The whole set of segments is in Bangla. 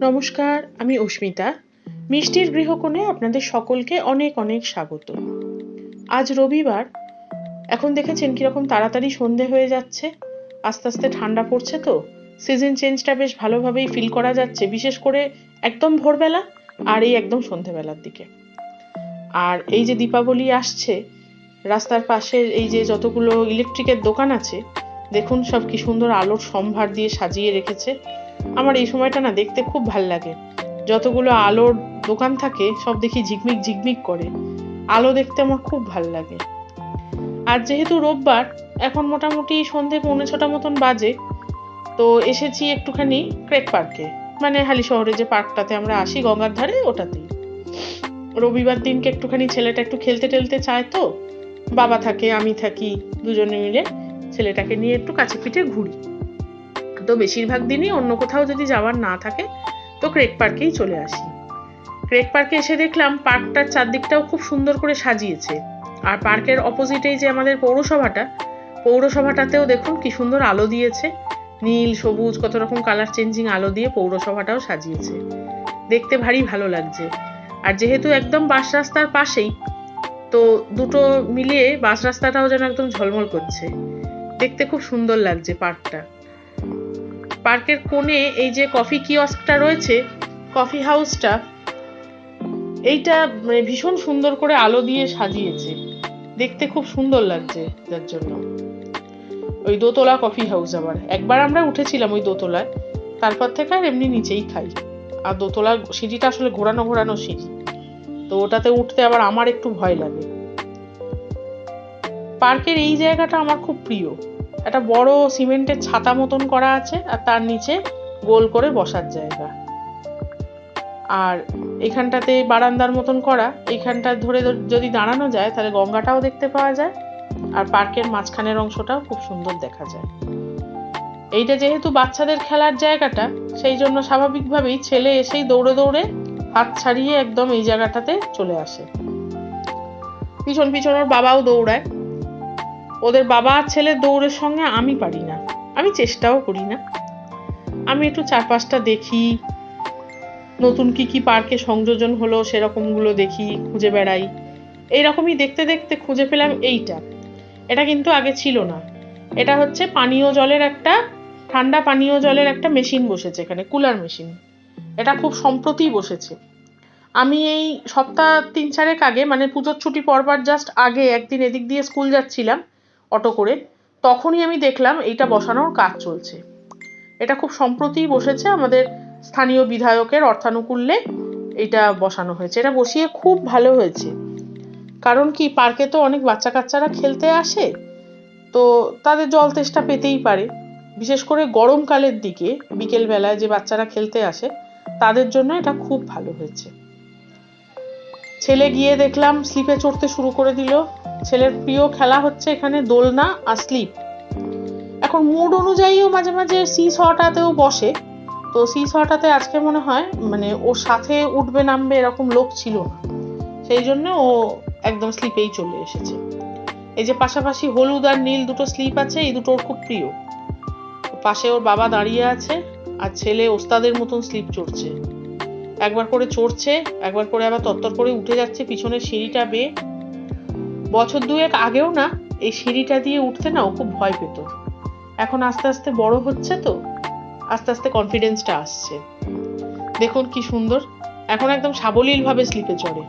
নমস্কার, আমি অস্মিতা। মিষ্টির গৃহকোণে আপনাদের সকলকে অনেক অনেক স্বাগত। আজ রবিবার, এখন দেখেছেন কীরকম তাড়াতাড়ি সন্ধে হয়ে যাচ্ছে। আস্তে আস্তে ঠান্ডা পড়ছে তো সিজন চেঞ্জটা বেশ ভালোভাবেই ফিল করা যাচ্ছে, বিশেষ করে একদম ভোরবেলা আর এই একদম সন্ধেবেলার দিকে। আর এই যে দীপাবলি আসছে, রাস্তার পাশে এই যে যতগুলো ইলেকট্রিকের দোকান আছে দেখুন সব কি সুন্দর আলোর সম্ভার দিয়ে সাজিয়ে রেখেছে। আমার এই সময়টা না দেখতে খুব ভালো লাগে। যতগুলো আলোর দোকান থাকে, সব দেখি ঝিকমিক ঝিকমিক করে। আলো দেখতে আমার খুব ভালো লাগে। আর যেহেতু রোববার, এখন মোটামুটি সন্ধে পৌনে ছটা মতন বাজে, তো এসেছি একটুখানি ক্রেক পার্কে। মানে হালি শহরে যে পার্কটাতে আমরা আসি গঙ্গার ধারে, ওটাতেই। রবিবার দিনকে একটুখানি ছেলেটা একটু খেলতে টেলতে চায় তো, বাবা থাকে, আমি থাকি, দুজনে মিলে। ছেলেটাকে নিয়ে একটু কাছে পিঠে ঘুরি। তো বেশিরভাগ দিনই অন্য কোথাও যদি যাওয়ার না থাকে, তো ক্রেক পার্কেই চলে আসি। ক্রেক পার্কে এসে দেখলাম পার্কটার চারদিকটাও খুব সুন্দর করে সাজিয়েছে। আর পার্কের অপোজিটেই যে আমাদের পৌরসভাটা, পৌরসভাটাতেও দেখুন কি সুন্দর আলো দিয়েছে। নীল, সবুজ, কত রকম কালার চেঞ্জিং আলো দিয়ে পৌরসভাটাও সাজিয়েছে। দেখতে ভারী ভালো লাগছে। আর যেহেতু একদম বাস রাস্তার পাশেই, তো দুটো মিলিয়ে বাস রাস্তাটাও যেন একদম ঝলমল করছে। দেখতে খুব সুন্দর লাগছে পার্কটা। পার্কের কোণে এই যে কফি কিয়স্কটা রয়েছে, কফি হাউসটা, এইটা মানে ভীষণ সুন্দর করে আলো দিয়ে সাজিয়েছে। দেখতে খুব সুন্দর লাগছে যার জন্য। ওই দোতলা কফি হাউস আবার। একবার আমরা উঠেছিলাম ওই দোতলায়, তারপর থেকে আর এমনি নিচেই খাই। আর দোতলা সিঁড়িটা আসলে ঘোরানো ঘোরানো সিঁড়ি। তো ওটাতে উঠতে আবার আমার একটু ভয় লাগে। পার্কের এই জায়গাটা আমার খুব প্রিয়। একটা বড় সিমেন্টের ছাতা মতন করা আছে আর তার নিচে গোল করে বসার জায়গা। আর এখানটাতে বারান্দার মতন করা, এইখানটা ধরে যদি দাঁড়ানো যায়, তাহলে গঙ্গাটাও দেখতে পাওয়া যায় আর পার্কের মাঝখানের অংশটাও খুব সুন্দর দেখা যায়। এইটা যেহেতু বাচ্চাদের খেলার জায়গাটা, সেই জন্য স্বাভাবিকভাবেই ছেলে এসেই দৌড়ে দৌড়ে হাত ছাড়িয়ে একদম এই জায়গাটাতে চলে আসে। পিছন পিছন ওর বাবাও দৌড়ায়। ওদের বাবা আর ছেলের দৌড়ের সঙ্গে আমি পারি না। আমি চেষ্টাও করি না। আমি একটু চারপাশটা দেখি। নতুন কি কি পার্কে সংযোজন হলো সেরকমগুলো দেখি, খুঁজে বেড়াই। এইরকমই দেখতে দেখতে খুঁজে পেলাম এইটা। এটা কিন্তু আগে ছিল না। এটা হচ্ছে পানীয় জলের একটা, ঠান্ডা পানীয় জলের একটা মেশিন বসেছে এখানে, কুলার মেশিন। এটা খুব সম্প্রতি বসেছে। আমি এই সপ্তাহ তিন চারেক আগে মানে পুজোর ছুটি পরবার জাস্ট আগে একদিন এদিক দিয়ে স্কুল যাচ্ছিলাম। অটো করে, তখনই আমি দেখলাম এইটা বসানোর কাজ চলছে। এটা খুব সম্প্রতি বসেছে আমাদের স্থানীয় বিধায়কের অর্থানুকূল্যে এটা বসানো হয়েছে। এটা বসিয়ে খুব ভালো হয়েছে। কারণ কি, পার্কে তো অনেক বাচ্চা কাচ্চারা খেলতে আসে, তো তাদের জল তেষ্টা পেতেই পারে। বিশেষ করে গরমকালের দিকে, বিকেলবেলায় যে বাচ্চারা খেলতে আসে, তাদের জন্য এটা খুব ভালো হয়েছে। ছেলে গিয়ে দেখলাম স্লিপে চড়তে শুরু করে দিল। ছেলের প্রিয় খেলা হচ্ছে এখানে দোলনা আর স্লিপ। এখন মুড অনুযায়ীও মাঝে মাঝে সি শটাতেও বসে। তো সি শটাতে আজকে মনে হয় মানে ওর সাথে উঠবে, নামবে এরকম লোক ছিল না। সেই জন্য ও একদম স্লিপেই চলে এসেছে। এই যে পাশাপাশি হলুদ আর নীল দুটো স্লিপ আছে, এই দুটো ওর খুব প্রিয়। পাশে ওর বাবা দাঁড়িয়ে আছে আর ছেলে ওস্তাদের মতন স্লিপ চড়ছে। একবার করে চড়ছে, একবার করে আবার তত্তর করে উঠে যাচ্ছে পিছনের সিঁড়িটা বেয়ে। বছর দুয়েক আগেও না, এই সিঁড়িটা দিয়ে উঠতে না ও খুব ভয় পেত। এখন আস্তে আস্তে বড় হচ্ছে তো, আস্তে আস্তে কনফিডেন্সটা আসছে। দেখুন কি সুন্দর, এখন একদম সাবলীল ভাবে স্লিপে চড়ে।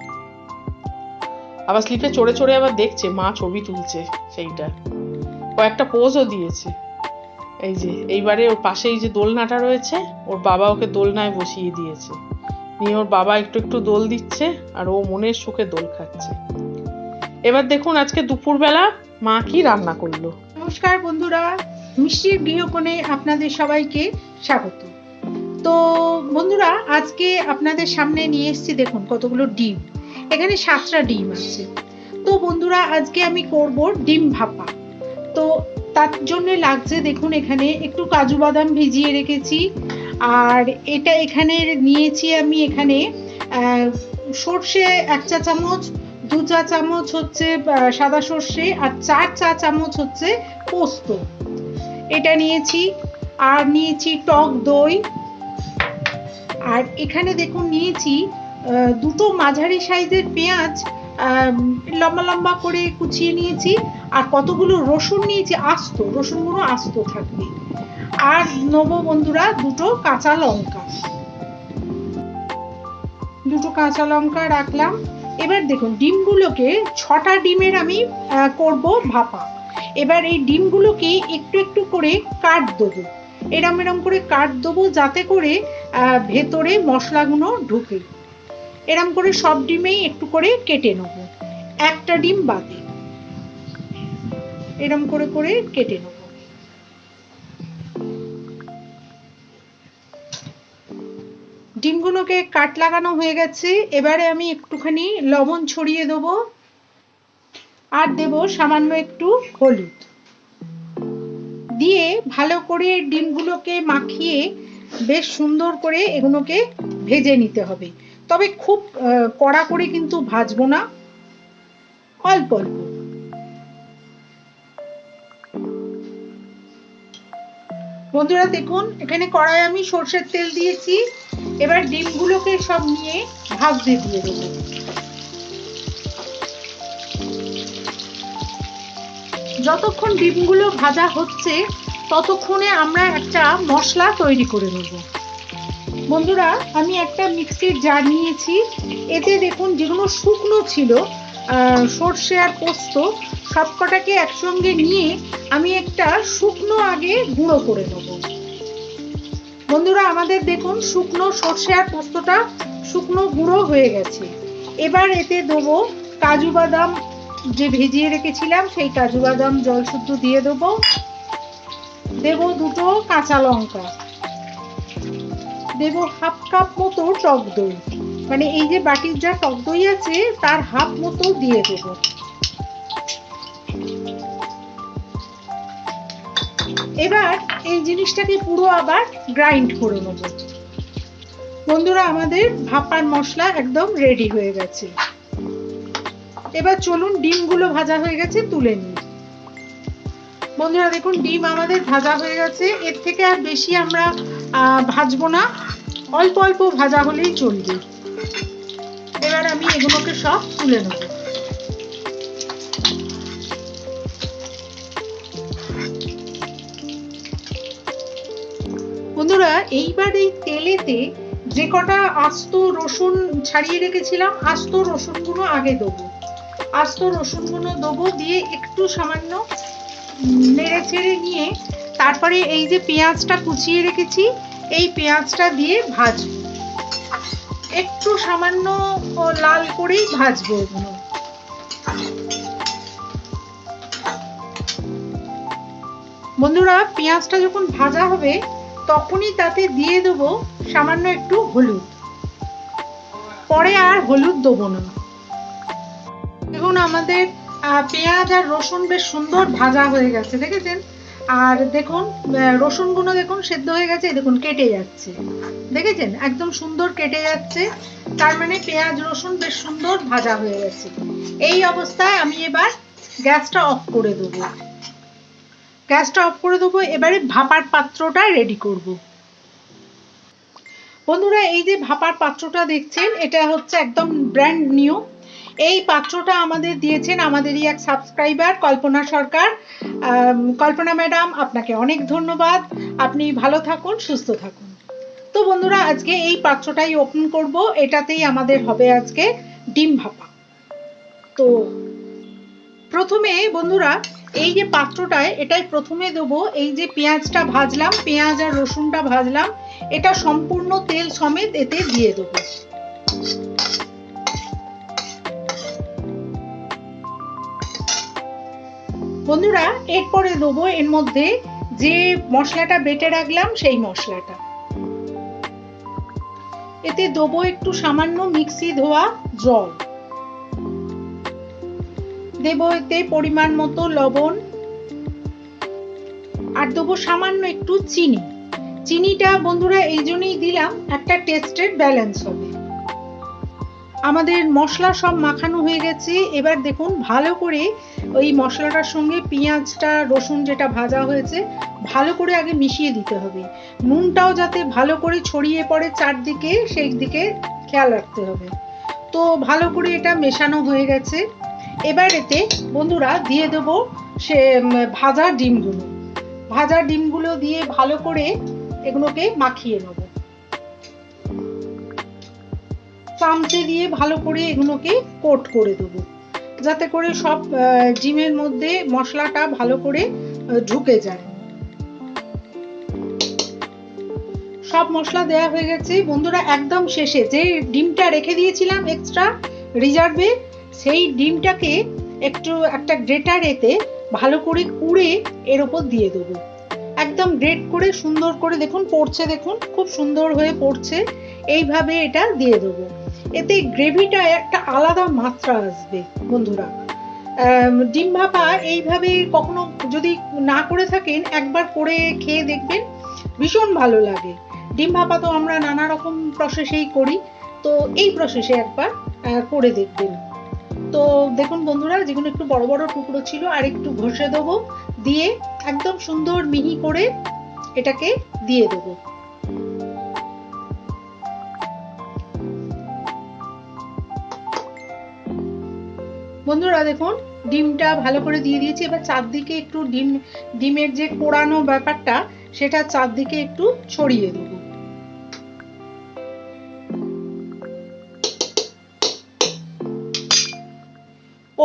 আবার স্লিপে চড়ে চড়ে আবার দেখছে, মা ছবি তুলছে সেইটা। কয়েকটা পোজও দিয়েছে। এই যে, এইবারে ওর পাশেই যে দোলনাটা রয়েছে, ওর বাবা ওকে দোলনায় বসিয়ে দিয়েছে। নিয়ে ওর বাবা একটু একটু দোল দিচ্ছে আর ও মনের সুখে দোল খাচ্ছে। এবার দেখুন আজকে দুপুরবেলা মা কি রান্না করল। নমস্কার বন্ধুরা, মিষ্টির গৃহকোণে আপনাদের সবাইকে স্বাগত। তো বন্ধুরা, আজকে আপনাদের সামনে নিয়ে এসেছি দেখুন কতগুলো ডিম। এখানে সাতটা ডিম আছে। তো বন্ধুরা, আজকে আমি করব ডিম ভাপা। তো তার জন্য লাগছে দেখুন এখানে একটু কাজু বাদাম ভিজিয়ে রেখেছি আর এটা এখানে নিয়েছি আমি এখানে সর্ষে এক চা চামচ, দু চা চামচ হচ্ছে সাদা সর্ষে আর চার চা চামচ হচ্ছে পোস্ত। এটা নিয়েছি, আর নিয়েছি টক দই। আর এখানে দেখুন নিয়েছি দুটো মাঝারি সাইজের পেঁয়াজ লম্বা লম্বা করে কুচিয়ে নিয়েছি, আর কতগুলো রসুন নিয়েছি, আস্ত রসুনগুলো আস্ত থাকবে। আর নেব বন্ধুরা দুটো কাঁচা লঙ্কা। দুটো কাঁচা লঙ্কা রাখলাম। এবার দেখুন, ডিমগুলোকে ছটা ডিমের আমি করব ভাপা। এবার এই ডিমগুলোকে একটু একটু করে কাট দেবো। এরম এরম করে কাট দেবো যাতে করে ভেতরে মশলাগুলো ঢুকে। এরম করে সব ডিমেই একটু করে কেটে নেব। একটা ডিম বাদে। এরম করে করে কেটে নেব। ডিমগুলোকে কাট লাগানো হয়ে গেছে। এবারে আমি একটুখানি লবণ ছড়িয়ে দেবো। আর দেব সামান্য একটু হলুদ। দিয়ে ভালো করে ডিমগুলোকে মাখিয়ে বেশ সুন্দর করে এগুলোকে ভেজে নিতে হবে। তবে খুব কড়া করে কিন্তু ভাজবো না। অল্প অল্প। বন্ধুরা দেখুন, এখানে কড়াই আমি সর্ষের তেল দিয়েছি। এবার ডিমগুলোকে সব নিয়ে ভাজতে দিয়ে দেবো। যতক্ষণ ডিমগুলো ভাজা হচ্ছে, ততক্ষণে আমরা একটা মশলা তৈরি করে নেব। বন্ধুরা, আমি একটা মিক্সির জার নিয়েছি। এতে দেখুন, যেগুলো শুকনো ছিল সর্ষে আর পোস্ত সবকটাকে একসঙ্গে নিয়ে আমি একটা শুকনো আগে গুঁড়ো করে নেব। বন্ধুরা, আমাদের দেখুন শুকনো সর্ষে আর পোস্তটা শুকনো গুঁড়ো হয়ে গেছে। এবার এতে দেবো কাজু বাদাম যে ভিজিয়ে রেখেছিলাম, সেই কাজু বাদাম জল শুদ্ধ দিয়ে দেবো। দেব দুটো কাঁচা লঙ্কা। দেব হাফ কাপ মতো টক দই। মানে এই যে বাটির যা টক দই আছে, তার হাফ মতো দিয়ে দেব। এবার এই জিনিসটাকে পুরো আবার গ্রাইন্ড করে নেব। বন্ধুরা, আমাদের ভাপার মশলা একদম রেডি হয়ে গেছে। এবার চলুন ডিমগুলো ভাজা হয়ে গেছে, তুলে নিই। বন্ধুরা, দেখুন, ডিম আমাদের ভাজা হয়ে গেছে। এর থেকে আর বেশি আমরা ভাজবো না। অল্প অল্প ভাজা হলেই চলবে। এবার আমি এগুলোকে সব তুলে নেব। বন্ধুরা, এইবার এই তেলেতে যে কটা আস্ত রসুন ছাড়িয়ে রেখেছিলাম, আস্ত রসুনগুলো আগে দেবো। আস্ত রসুনগুলো দেবো দিয়ে একটু সামান্য নেড়ে ছেড়ে নিয়ে তারপরে এই যে পেঁয়াজটা কুচিয়ে রেখেছি, এই পেঁয়াজটা দিয়ে ভাজবো। একটু সামান্য লাল করেই ভাজবো এগুলো। বন্ধুরা, পেঁয়াজটা যখন ভাজা হবে, তখনই তাতে দিয়ে দেবো সামান্য একটু হলুদ। পরে আর হলুদ দেবো না। দেখুন, আমাদের পেঁয়াজ আর রসুন বেশ সুন্দর ভাজা হয়ে গেছে, দেখেছেন? আর দেখুন রসুনগুলো দেখুন সেদ্ধ হয়ে গেছে দেখুন কেটে যাচ্ছে। দেখেছেন? একদম সুন্দর কেটে যাচ্ছে। তার মানে পেঁয়াজ, রসুন বেশ সুন্দর ভাজা হয়ে গেছে। এই অবস্থায় আমি এবার গ্যাসটা অফ করে দেবো। গ্যাসটা অফ করে দেবো, এবারে ভাপার পাত্রটা রেডি করব। বন্ধুরা, এই যে ভাপার পাত্রটা দেখছেন, এটা হচ্ছে একদম ব্র্যান্ড নিউ এই পাত্রটা আমাদের দিয়েছেন আমাদেরই এক সাবস্ক্রাইবার কল্পনা সরকার। কল্পনা ম্যাডাম, আপনাকে অনেক ধন্যবাদ। আপনি ভালো থাকুন, সুস্থ থাকুন। তো বন্ধুরা, আজকে এই পাত্রটাই ওপেন করব। এটাতেই আমাদের হবে আজকে ডিম ভাপা। তো প্রথমে বন্ধুরা, এই যে পাত্রটায় এটাই প্রথমে দেবো। এই যে পেঁয়াজটা ভাজলাম, পেঁয়াজ আর রসুনটা ভাজলাম, এটা সম্পূর্ণ তেল সমেত এতে দিয়ে দেবো। বন্ধুরা, এরপরে দেবো এর মধ্যে যে মশলাটা বেটে রাখলাম, সেই মশলাটা। এতে দেবো একটু সামান্য মিক্সি ধোয়া জল। দেবো এতে পরিমাণ মতো লবণ। আর দেবো সামান্য একটু চিনি। চিনিটা বন্ধুরা, এই জন্যই দিলাম, একটা টেস্টের ব্যালেন্স হবে। আমাদের মশলা সব মাখানো হয়ে গেছে। এবার দেখুন, ভালো করে ওই মশলাটার সঙ্গে পেঁয়াজটা, রসুন যেটা ভাজা হয়েছে, ভালো করে আগে মিশিয়ে দিতে হবে। নুনটাও যাতে ভালো করে ছড়িয়ে পড়ে চারদিকে, সেই দিকে খেয়াল রাখতে হবে। তো ভালো করে এটা মেশানো হয়ে গেছে। এবার এতে বন্ধুরা দিয়ে দেবো সে ভাজা ডিমগুলো। ভাজা ডিমগুলো দিয়ে ভালো করে এগুলোকে মাখিয়ে নেব। চামচে দিয়ে ভালো করে এগুলোকে কোট করে দেবো। যাতে করে সব ডিমের মধ্যে মশলাটা ভালো করে ঢুকে যায়। সব মশলা দেওয়া হয়ে গেছে। বন্ধুরা, একদম শেষে যে ডিমটা রেখে দিয়েছিলাম এক্সট্রা রিজার্ভে সেই ডিমটাকে একটু, একটা গ্রেটার এতে ভালো করে কুড়ে এর ওপর দিয়ে দেবো। একদম গ্রেট করে সুন্দর করে দেখুন, পড়ছে দেখুন, খুব সুন্দর হয়ে পড়ছে। এইভাবে এটা দিয়ে দেবো। এতে গ্রেভিটা একটা আলাদা মাত্রা আসবে, বন্ধুরা। ডিম ভাপা এইভাবে কখনো যদি না করে থাকেন, একবার করে খেয়ে দেখবেন, ভীষণ ভালো লাগে। ডিম ভাপা তো আমরা নানা রকম প্রসেসেই করি, তো এই প্রসেসে একবার করে দেখবেন। তো দেখুন বন্ধুরা, যেগুলো একটু বড় বড় টুকরো ছিল, আর একটু ঘষে দেবো, দিয়ে একদম সুন্দর মিহি করে এটাকে দিয়ে দেবো। বন্ধুরা দেখুন, ডিমটা ভালো করে দিয়ে দিয়েছি। এবার চারদিকে একটু ডিম, ডিমের যে কোড়ানো ব্যাপারটা, সেটা চারদিকে একটু ছড়িয়ে দেবো।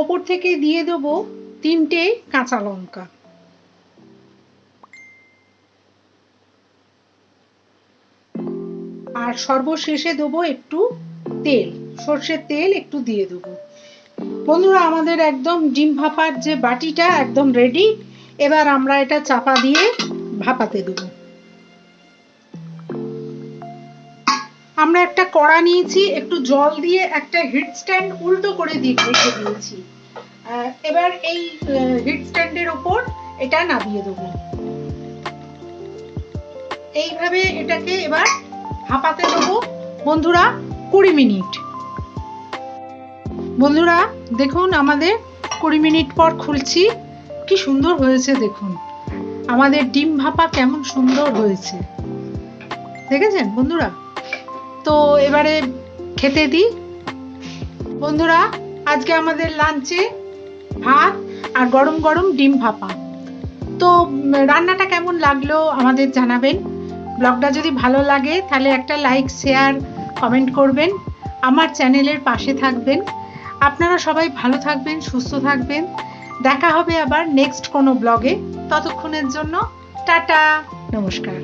ওপর থেকে দিয়ে দেবো তিনটে কাঁচা লঙ্কা। আর সর্বশেষে দেবো একটু তেল। সর্ষের তেল একটু দিয়ে দেবো। বন্ধুরা, আমাদের একদম ডিম ভাপার যে বাটিটা একদম রেডি এবার আমরা এটা চাপা দিয়ে ভাপাতে দেবো। আমরা একটা কড়া নিয়েছি, একটু জল দিয়ে একটা হিট স্ট্যান্ড উল্টো করে দিয়ে রেখে দিয়েছি। এবার এই হিট স্ট্যান্ডের ওপর এটা নামিয়ে দেবো। এইভাবে এটাকে এবার ভাপাতে দেবো। বন্ধুরা, কুড়ি মিনিট। বন্ধুরা, দেখুন আমাদের কুড়ি মিনিট পর খুলছি। কি সুন্দর হয়েছে, দেখুন। আমাদের ডিম ভাপা কেমন সুন্দর হয়েছে। দেখেছেন, বন্ধুরা? তো এবারে খেতে দিই। বন্ধুরা, আজকে আমাদের লাঞ্চে ভাত আর গরম গরম ডিম ভাপা। তো, রান্নাটা কেমন লাগল আমাদের জানাবেন। ব্লগটা যদি ভালো লাগে, তাহলে একটা লাইক শেয়ার কমেন্ট করবেন। আমার চ্যানেলের পাশে থাকবেন। আপনারা সবাই ভালো থাকবেন, সুস্থ থাকবেন। দেখা হবে আবার নেক্সট কোনো ব্লগে ততক্ষণের জন্য টাটা। নমস্কার।